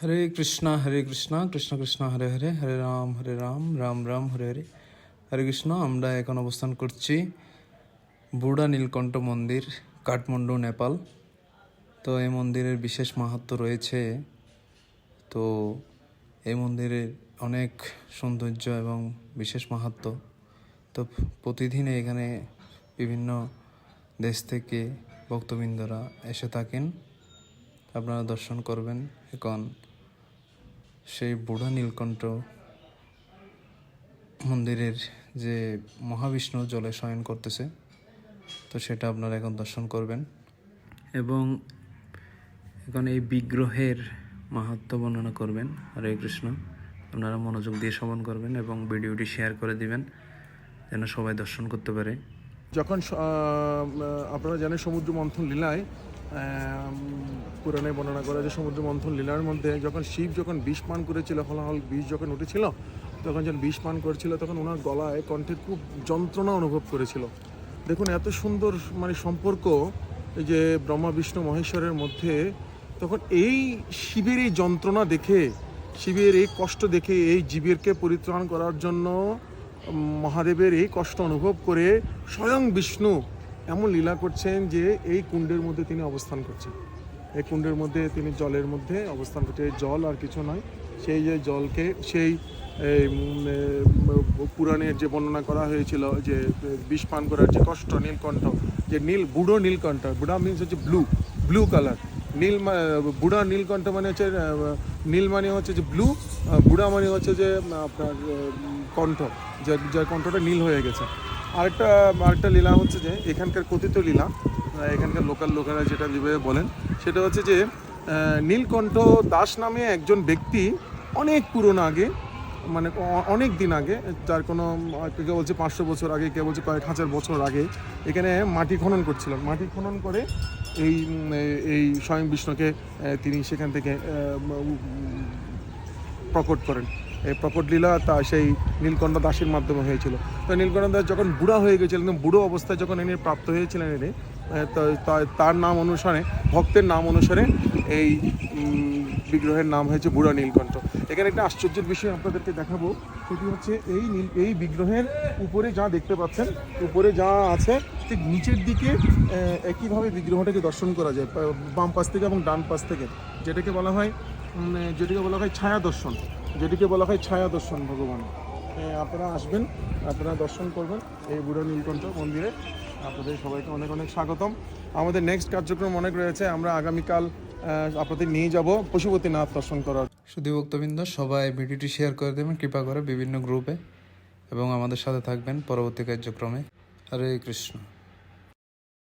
হরে কৃষ্ণ হরে কৃষ্ণ কৃষ্ণ কৃষ্ণ, হরে হরে হরে রাম হরে রাম রাম রাম, হরে হরে। হরে কৃষ্ণ, আমরা এখন অবস্থান করছি বুড়া নীলকণ্ঠ মন্দির, কাঠমান্ডু, নেপাল। তো এই মন্দিরের বিশেষ মাহাত্ম্য রয়েছে। তো এই মন্দিরের অনেক সৌন্দর্য এবং বিশেষ মাহাত্ম্য তো প্রতিদিন এখানে বিভিন্ন দেশ থেকে ভক্তবৃন্দরা এসে থাকেন। আপনারা দর্শন করবেন এখন। সেই বুড়া নীলকণ্ঠ মন্দিরের যে মহাবিষ্ণু জলে শয়ন করতেছে, তো সেটা আপনারা এখন দর্শন করবেন। এবং এখন এই বিগ্রহের মাহাত্ম বর্ণনা করবেন হরে কৃষ্ণ। আপনারা মনোযোগ দিয়ে শ্রবণ করবেন এবং ভিডিওটি শেয়ার করে দিবেন, যেন সবাই দর্শন করতে পারে। যখন আপনারা জানেন সমুদ্র মন্থন লীলায় পুরাণে বর্ণনা করা যে সমুদ্র মন্থন লীলার মধ্যে যখন শিব যখন বিষ পান করেছিল হলাহল বিষ যখন উঠেছিল, তখন যখন বিষ পান করেছিল, তখন ওনার গলায়, কণ্ঠে খুব যন্ত্রণা অনুভব করেছিল। দেখুন, এত সুন্দর মানে সম্পর্ক যে ব্রহ্মা, বিষ্ণু, মহেশ্বরের মধ্যে, তখন এই শিবের এই যন্ত্রণা দেখে, শিবের এই কষ্ট দেখে, এই জীবেরকে পরিত্রাণ করার জন্য মহাদেবের এই কষ্ট অনুভব করে স্বয়ং বিষ্ণু এমন লীলা করছেন যে এই কুণ্ডের মধ্যে তিনি অবস্থান করছেন। এই কুণ্ডের মধ্যে তিনি জলের মধ্যে অবস্থান করছেন এই জল আর কিছু নয়, সেই যে জলকে, সেই পুরাণের যে বর্ণনা করা হয়েছিল যে বিষ পান করার যে কষ্ট, নীলকণ্ঠ, যে নীল, বুড়ো নীলকণ্ঠ, বুড়া মিনস হচ্ছে ব্লু ব্লু কালার নীল বুড়া নীলকণ্ঠ মানে হচ্ছে নীল মানে হচ্ছে যে ব্লু বুড়া মানে হচ্ছে যে আপনার কণ্ঠ, যার যার কণ্ঠটা নীল হয়ে গেছে। আরেকটা আরেকটা লীলা হচ্ছে যে, এখানকার কথিত লীলা এখানকার লোকাল লোকেরা যেটা যেভাবে বলেন, সেটা হচ্ছে যে নীলকণ্ঠ দাস নামে একজন ব্যক্তি অনেক পুরনো আগে মানে অনেক দিন আগে তার কোনো কেউ বলছে পাঁচশো বছর আগে, কেউ বলছে কয়েক হাজার বছর আগে, এখানে মাটি খনন করছিলেন। মাটি খনন করে এই এই স্বয়ং বিষ্ণুকে তিনি সেখান থেকে প্রকট করেন। এই প্রকট লীলা তা সেই নীলকণ্ঠ দাসের মাধ্যমে হয়েছিল। তো নীলকণ্ঠ দাস যখন বুড়া হয়ে গেছিলেন, বুড়ো অবস্থায় যখন ইনি প্রাপ্ত হয়েছিলেন তা- তার নাম অনুসারে, ভক্তের নাম অনুসারে এই বিগ্রহের নাম হয়েছে বুড়া নীলকণ্ঠ। এখানে একটা আশ্চর্যের বিষয় আপনাদেরকে দেখাবো। সেটি হচ্ছে এই নীল, এই বিগ্রহের উপরে যা দেখতে পাচ্ছেন, উপরে যা আছে, ঠিক নিচের দিকে একইভাবে বিগ্রহটাকে দর্শন করা যায় বাম পাশ থেকে এবং ডান পাশ থেকে, যেটাকে বলা হয় যেটাকে বলা হয় ছায়া দর্শন, যেটিকে বলা হয় ছায়া দর্শন ভগবান আপনারা আসবেন, আপনারা দর্শন করবেন এই বুড়ো নীলকণ্ঠ মন্দিরে। আপনাদের সবাইকে অনেক অনেক স্বাগতম। আমাদের নেক্সট কার্যক্রম অনেক রয়েছে, আমরা আগামীকাল আপনাদের নিয়ে যাব পশুপতিনাথ দর্শন করার। শুধু ভক্তবৃন্দ, সবাই ভিডিওটি শেয়ার করে দেবেন, কৃপা করে বিভিন্ন গ্রুপে এবং আমাদের সাথে থাকবেন পরবর্তী কার্যক্রমে। হরে কৃষ্ণ।